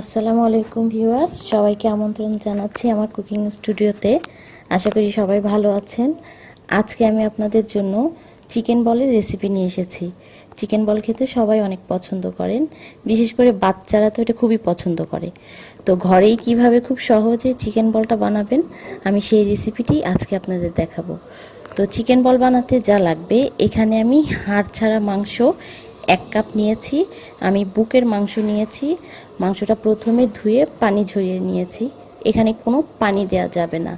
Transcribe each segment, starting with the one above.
আসসালামু আলাইকুম ভিউয়ার্স, সবাইকে আমন্ত্রণ জানাচ্ছি আমার কুকিং স্টুডিওতে। আশা করি সবাই ভালো আছেন। আজকে আমি আপনাদের জন্য চিকেন বলের রেসিপি নিয়ে এসেছি। চিকেন বল খেতে সবাই অনেক পছন্দ করেন, বিশেষ করে বাচ্চারা তো এটা খুবই পছন্দ করে। তো ঘরেই কীভাবে খুব সহজে চিকেন বলটা বানাবেন, আমি সেই রেসিপিটি আজকে আপনাদের দেখাবো। তো চিকেন বল বানাতে যা লাগবে, এখানে আমি হাড় ছাড়া মাংস এক কাপ নিয়েছি, আমি বুকের মাংস নিয়েছি, মাংসটা প্রথমে ধুয়ে পানি ঝরিয়ে নিয়েছি। এখানে কোনো পানি দেওয়া যাবে না।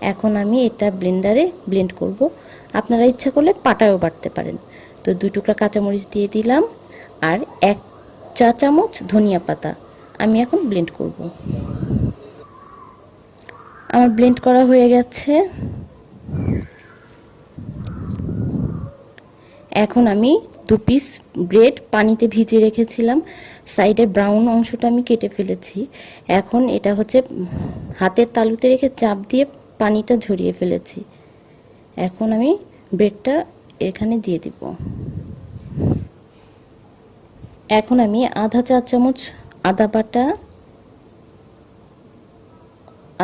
এখন আমি এটা ব্লেন্ডারে ব্লেন্ড করব। আপনারা ইচ্ছা করলে পাটায়ও বাটতে পারেন। তো দুই টুকরা কাঁচামরিচ দিয়ে দিলাম আর এক চা চামচ ধনিয়া পাতা। আমি এখন ব্লেন্ড করব। আমার ব্লেন্ড করা হয়ে গেছে। এখন আমি দু পিস ব্রেড পানিতে ভিজিয়ে রেখেছিলাম। সাইডের ব্রাউন অংশটা আমি কেটে ফেলেছি। এখন এটা হচ্ছে হাতের তালুতে রেখে চাপ দিয়ে পানিটা ঝরিয়ে ফেলেছি। এখন আমি ব্রেডটা এখানে দিয়ে দিব। এখন আমি আধা চা চামচ আদা বাটা,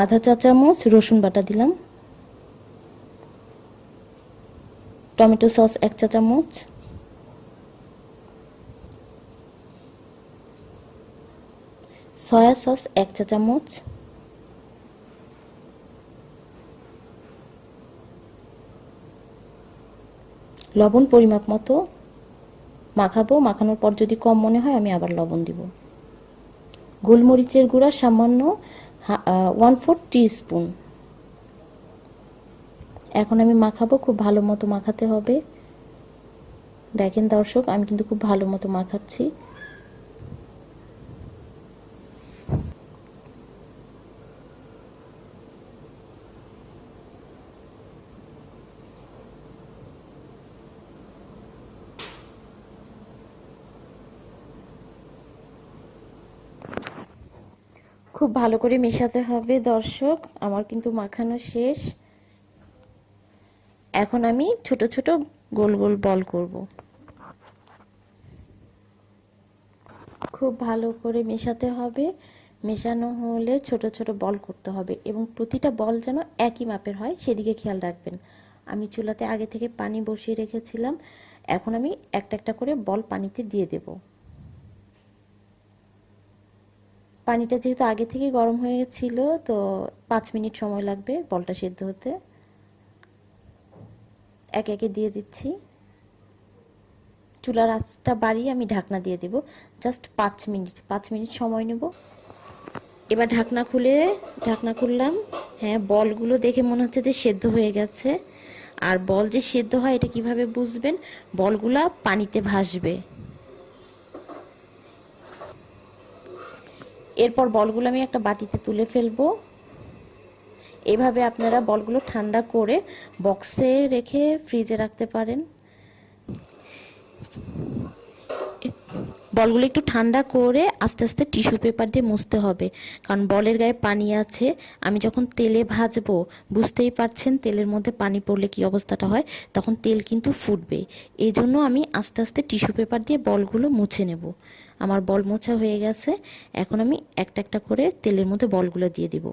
আধা চা চামচ রসুন বাটা দিলাম। টমেটো সস এক চা চামচ। সয়া সস এক চা চামচ। লবণ পরিমাপ মতো মাখাবো। মাখানোর পর যদি কম মনে হয় আমি আবার লবণ দিব। গোলমরিচের গুঁড়া সামান্য ওয়ান ফোর টি স্পুন এখন আমি মাখাবো, খুব ভালো মতো মাখাতে হবে। দেখেন দর্শক, আমি কিন্তু খুব ভালো মতো মাখাচ্ছি। খুব ভালো করে মেশাতে হবে দর্শক, আমার কিন্তু মাখানো শেষ। এখন আমি ছোট ছোট গোল গোল বল করব। খুব ভালো করে মেশাতে হবে। মেশানো হলে ছোট ছোট বল করতে হবে এবং প্রতিটা বল যেন একই মাপের হয় সেদিকে খেয়াল রাখবেন। আমি চুলাতে আগে থেকে পানি বসিয়ে রেখেছিলাম। এখন আমি একটা একটা করে বল পানিতে দিয়ে দেব। পানিটা যেহেতু আগে থেকে গরম হয়ে গেছিল, তো পাঁচ মিনিট সময় লাগবে বলটা সেদ্ধ হতে। একে একে দিয়ে দিচ্ছি। চুলার আঁচটা বাড়িয়ে আমি ঢাকনা দিয়ে দেব। জাস্ট পাঁচ মিনিট পাঁচ মিনিট সময় নেব। এবার ঢাকনা খুলে, ঢাকনা খুললাম। হ্যাঁ বলগুলো দেখে মনে হচ্ছে যে সেদ্ধ হয়ে গেছে। আর বল যে সেদ্ধ হয়, এটা কীভাবে বুঝবেন? বলগুলা পানিতে ভাসবে। এরপর বলগুলো আমি একটা বাটিতে তুলে ফেলব। এভাবে আপনারা বলগুলো ঠান্ডা করে বক্সে রেখে ফ্রিজে রাখতে পারেন। বলগুলো একটু ঠান্ডা করে আস্তে আস্তে টিস্যু পেপার দিয়ে মুছতে হবে, কারণ বলের গায়ে পানি আছে। আমি যখন তেলে ভাজবো, বুঝতেই পারছেন তেলের মধ্যে পানি পড়লে কি অবস্থাটা হয়, তখন তেল কিন্তু ফুটবে। এই জন্য আমি আস্তে আস্তে টিস্যু পেপার দিয়ে বলগুলো মুছে নেব। আমার বল মোছা হয়ে গেছে, এখন আমি একটা একটা করে তেলের মধ্যে বলগুলো দিয়ে দিব।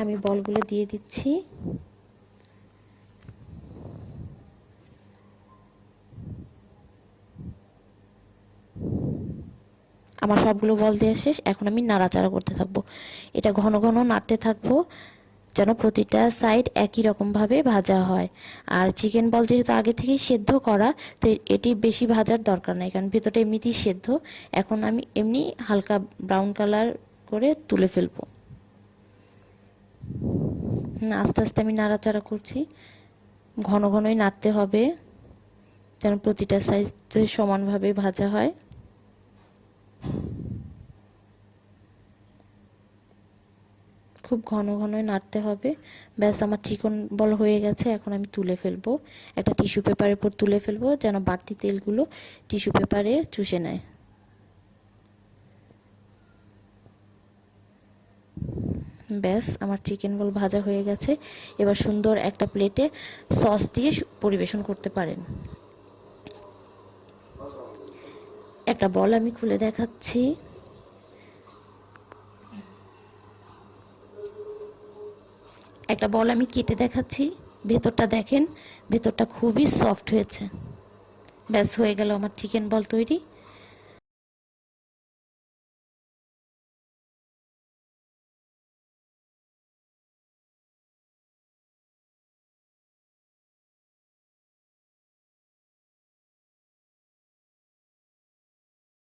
আমি বলগুলো দিয়ে দিচ্ছি। আমার সবগুলো বল দেওয়া শেষ, এখন আমি নাড়াচাড়া করতে থাকব। এটা ঘন ঘন নাড়তে থাকব, যেন প্রতিটা সাইড একই রকমভাবে ভাজা হয়। আর চিকেন বল যেহেতু আগে থেকেই সেদ্ধ করা, তো এটি বেশি ভাজার দরকার নাই, কারণ ভেতরটা এমনিতেই সেদ্ধ। এখন আমি এমনি হালকা ব্রাউন কালার করে তুলে ফেলব। আস্তে আস্তে আমি নাড়াচাড়া করছি। ঘন ঘনই নাড়তে হবে, যেন প্রতিটা সাইজ সমানভাবে ভাজা হয়। খুব ঘন ঘনই নাড়তে হবে। ব্যাস, আমার চিকন বল হয়ে গেছে, এখন আমি তুলে ফেলব। একটা টিস্যু পেপারের উপর তুলে ফেলব, যেন বাড়তি তেলগুলো টিস্যু পেপারে চুষে নেয়। ব্যাস, আমার চিকেন বল ভাজা হয়ে গেছে। এবার সুন্দর একটা প্লেটে সস দিয়ে পরিবেশন করতে পারেন। একটা বল আমি খুলে দেখাচ্ছি। একটা বল আমি কেটে দেখাচ্ছি। ভেতরটা দেখেন, ভেতরটা খুবই সফট হয়েছে। ব্যাস, হয়ে গেল আমার চিকেন বল তৈরি।